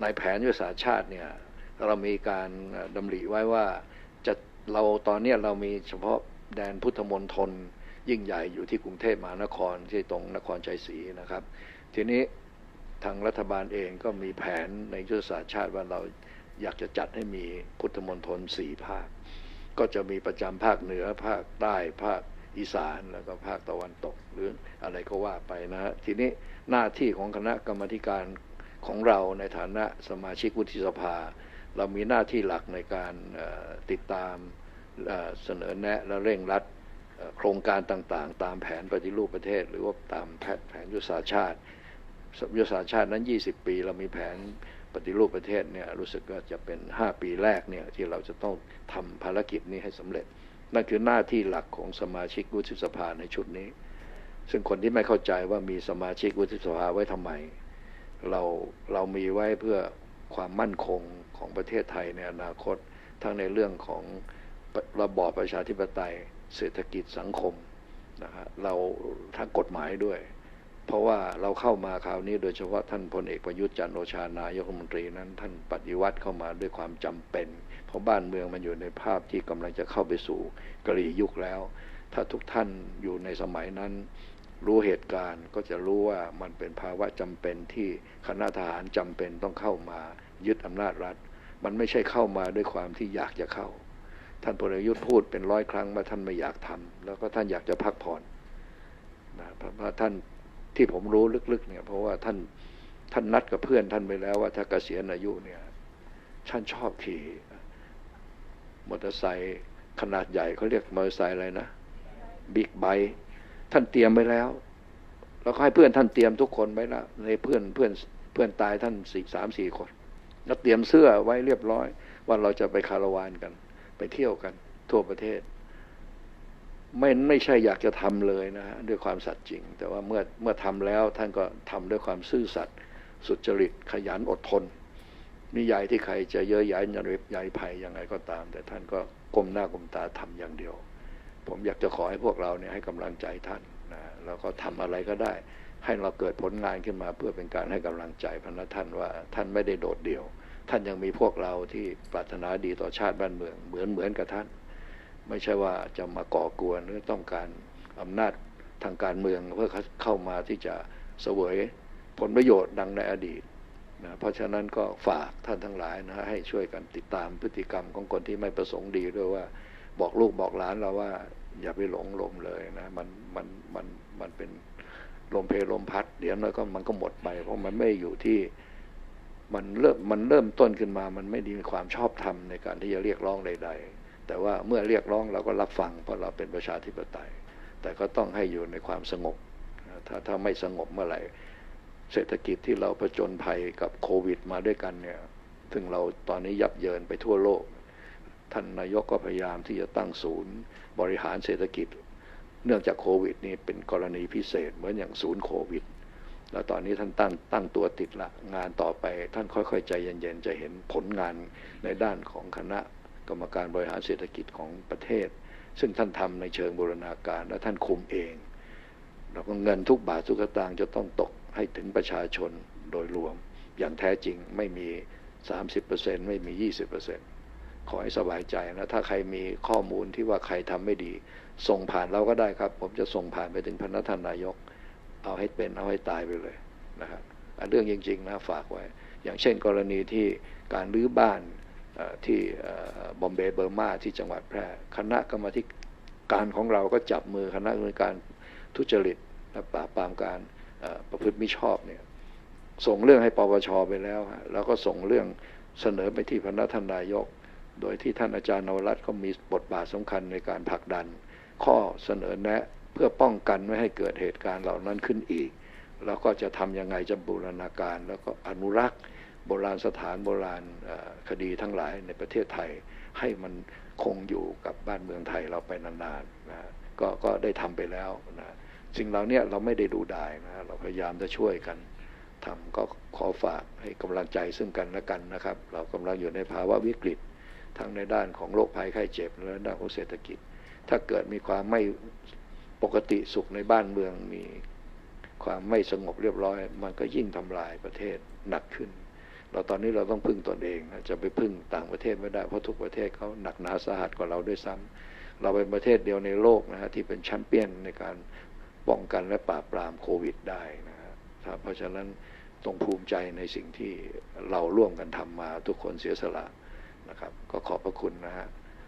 ในแผนยุทธศาสตร์ชาติเนี่ยเรามีการดำริไว้ว่าจะเราตอนเนี้ยเรามีเฉพาะแดนพุทธมณฑลยิ่งใหญ่อยู่ที่กรุงเทพมหานครที่ตรงนครชัยศรีนะครับ ทีนี้ทางรัฐบาลเองก็มีแผนในยุทธศาสตร์ชาติว่าเราอยากจะจัดให้มีพุทธมณฑลสี่ภาค ก็จะมีประจำภาคเหนือภาคใต้ภาคอีสานแล้วก็ภาคตะวันตกหรืออะไรก็ว่าไปนะฮะทีนี้หน้าที่ของคณะกรรมการ ของเราในฐานะสมาชิกวุฒิสภา เรามีหน้าที่หลักในการติดตามเสนอแนะและเร่งรัดโครงการต่างๆ ตามแผนปฏิรูปประเทศ หรือว่าตามแผนแผนยุทธศาสตร์ชาติยุทธศาสตร์ชาตินั้น 20 ปี เรามีแผนปฏิรูปประเทศเนี่ยรู้สึกว่าจะเป็น 5 ปีแรกเนี่ยที่เราจะต้องทำภารกิจนี้ให้สำเร็จ นั่นคือหน้าที่หลักของสมาชิกวุฒิสภาในชุดนี้ ซึ่งคนที่ไม่เข้าใจว่ามีสมาชิกวุฒิสภาไว้ทำไม เราเรามีไว้เพื่อความมั่นคงของประเทศไทยในอนาคต ทั้งในเรื่องของระบอบประชาธิปไตย เศรษฐกิจสังคมนะฮะเราทั้งกฎหมายด้วย เพราะว่าเราเข้ามาคราวนี้โดยเฉพาะท่านพลเอกประยุทธ์จันโอชานายกรัฐมนตรีนั้น ท่านปฏิวัติเข้ามาด้วยความจำเป็น เพราะบ้านเมืองมันอยู่ในภาพที่กำลังจะเข้าไปสู่กรียุคแล้ว ถ้าทุกท่านอยู่ในสมัยนั้น รู้เหตุการณ์ก็จะรู้ว่ามันเป็นภาวะจำเป็นที่คณะทหารจำเป็นต้องเข้ามายึดอำนาจรัฐ มันไม่ใช่เข้ามาด้วยความที่อยากจะเข้า ท่านพลเอกยุทธ์พูดเป็นร้อยครั้งว่าท่านไม่อยากทำแล้วก็ท่านอยากจะพักผ่อนนะเพราะท่านที่ผมรู้ลึกๆเนี่ยเพราะว่าท่านท่านนัดกับเพื่อนท่านไปแล้วว่าถ้าเกษียณอายุเนี่ยท่านชอบขี่มอเตอร์ไซค์ขนาดใหญ่เขาเรียกมอเตอร์ไซค์อะไรนะบิ๊กไบค์ ท่านเตรียมไปแล้ว แล้วให้เพื่อนท่านเตรียมทุกคนไว้แล้วในเพื่อนเพื่อนเพื่อนตายท่านสี่สามสี่คนแล้วเตรียมเสื้อไว้เรียบร้อย ว่าเราจะไปคาราวานกัน ไปเที่ยวกัน ทั่วประเทศ ไม่ไม่ใช่อยากจะทำเลยนะฮะด้วยความสัตย์จริง แต่ว่าเมื่อเมื่อทำแล้วท่านก็ทำด้วยความซื่อสัตย์สุจริตขยันอดทนนิยายที่ใครจะเยอะย้ายยันเว็บยายภัยยังไงก็ตาม แต่ท่านก็ก้มหน้าก้มตาทำอย่างเดียว ผมอยากจะขอให้พวกเราเนี่ยให้กำลังใจท่านนะแล้วก็ทำอะไรก็ได้ ให้เราเกิดผลงานขึ้นมาเพื่อเป็นการให้กำลังใจพระท่านว่าท่านไม่ได้โดดเดี่ยว ท่านยังมีพวกเราที่ปรารถนาดีต่อชาติบ้านเมือง เหมือนเหมือนกับท่าน ไม่ใช่ว่าจะมาก่อกวนหรือต้องการอำนาจทางการเมืองเพื่อเข้ามาที่จะเสวยผลประโยชน์ดังในอดีตนะเพราะฉะนั้นก็ฝากท่านทั้งหลายนะให้ช่วยกันติดตามพฤติกรรมของคนที่ไม่ประสงค์ดีด้วยว่า บอกลูกบอกหลานเราว่า อย่าไปหลงลมเลยนะ มันมันมันมันเป็นลมเพลลมพัด เดี๋ยวน้อยก็มันก็หมดไป เพราะมันไม่อยู่ที่มันเริ่มมันเริ่มต้นขึ้นมา มันไม่ดีมีความชอบธรรมในการที่จะเรียกร้องใด ๆ แต่ว่าเมื่อเรียกร้องเราก็รับฟังเพราะเราเป็นประชาธิปไตย แต่ก็ต้องให้อยู่ในความสงบ ถ้าถ้าไม่สงบเมื่อไหร่เศรษฐกิจที่เราผจญภัยกับโควิด มาด้วยกันเนี่ย ซึ่งเราตอนนี้ยับเยินไปทั่วโลก ท่านนายกก็พยายามที่จะตั้งศูนย์บริหารเศรษฐกิจ เนื่องจากโควิดนี่เป็นกรณีพิเศษเหมือนอย่างศูนย์โควิด แล้วตอนนี้ท่านตั้งตั้งตัวติดละงานต่อไป ท่านค่อยๆ ใจเย็นๆจะเห็นผลงานในด้านของคณะกรรมการบริหารเศรษฐกิจของประเทศ ซึ่งท่านทำในเชิงบูรณาการและท่านคุมเองแล้วก็เงินทุกบาททุกสตางค์จะต้องตกให้ถึงประชาชนโดยรวม อย่างแท้จริงไม่มี 30%ไม่มี 20% ขอให้สบายใจนะถ้าใครมีข้อมูลที่ว่าใครทำไม่ดี ส่งผ่านเราก็ได้ครับ ผมจะส่งผ่านไปถึงพนักท่านนายก เอาให้เป็นเอาให้ตายไปเลยนะครับเรื่องจริงๆนะฝากไว้ อย่างเช่นกรณีที่การรื้อบ้านที่บอมเบย์เบอร์มาที่จังหวัดแพร่คณะกรรมการของเราก็จับมือคณะกรรมการทุจริตและปราบปรามการประพฤติมิชอบเนี่ยส่งเรื่องให้ปปชไปแล้ว แล้วก็ส่งเรื่องเสนอไปที่พนักท่านนายก โดยที่ท่านอาจารย์นวรัตน์ก็มีบทบาทสำคัญในการผลักดัน ข้อเสนอแนะเพื่อป้องกันไม่ให้เกิดเหตุการณ์เหล่านั้นขึ้นอีก แล้วก็จะทำยังไงจะบูรณาการ แล้วก็อนุรักษ์ โบราณสถานโบราณคดีทั้งหลายในประเทศไทย ให้มันคงอยู่กับบ้านเมืองไทยเราไปนานๆนะก็ก็ได้ทำไปแล้วนะสิ่งเหล่านี้เราไม่ได้ดูดายนะเราพยายามจะช่วยกันทำก็ขอฝากให้กำลังใจซึ่งกันและกันนะครับ เรากำลังอยู่ในภาวะวิกฤต ทั้งในด้านของโรคภัยไข้เจ็บและด้านของเศรษฐกิจ ถ้าเกิดมีความไม่ปกติสุขในบ้านเมืองมีความไม่สงบเรียบร้อย มันก็ยิ่งทำลายประเทศหนักขึ้น เราตอนนี้เราต้องพึ่งตนเองจะไปพึ่งต่างประเทศไม่ได้เพราะทุกประเทศเขาหนักหนาสาหัสกว่าเราด้วยซ้ำเราเป็นประเทศเดียวในโลกนะฮะที่เป็นแชมเปี้ยนในการป้องกันและปราบปรามโควิดได้นะฮะครับเพราะฉะนั้นต้องภูมิใจในสิ่งที่เราร่วมกันทำมาทุกคนเสียสละ นะครับ ก็ขอบพระคุณนะฮะ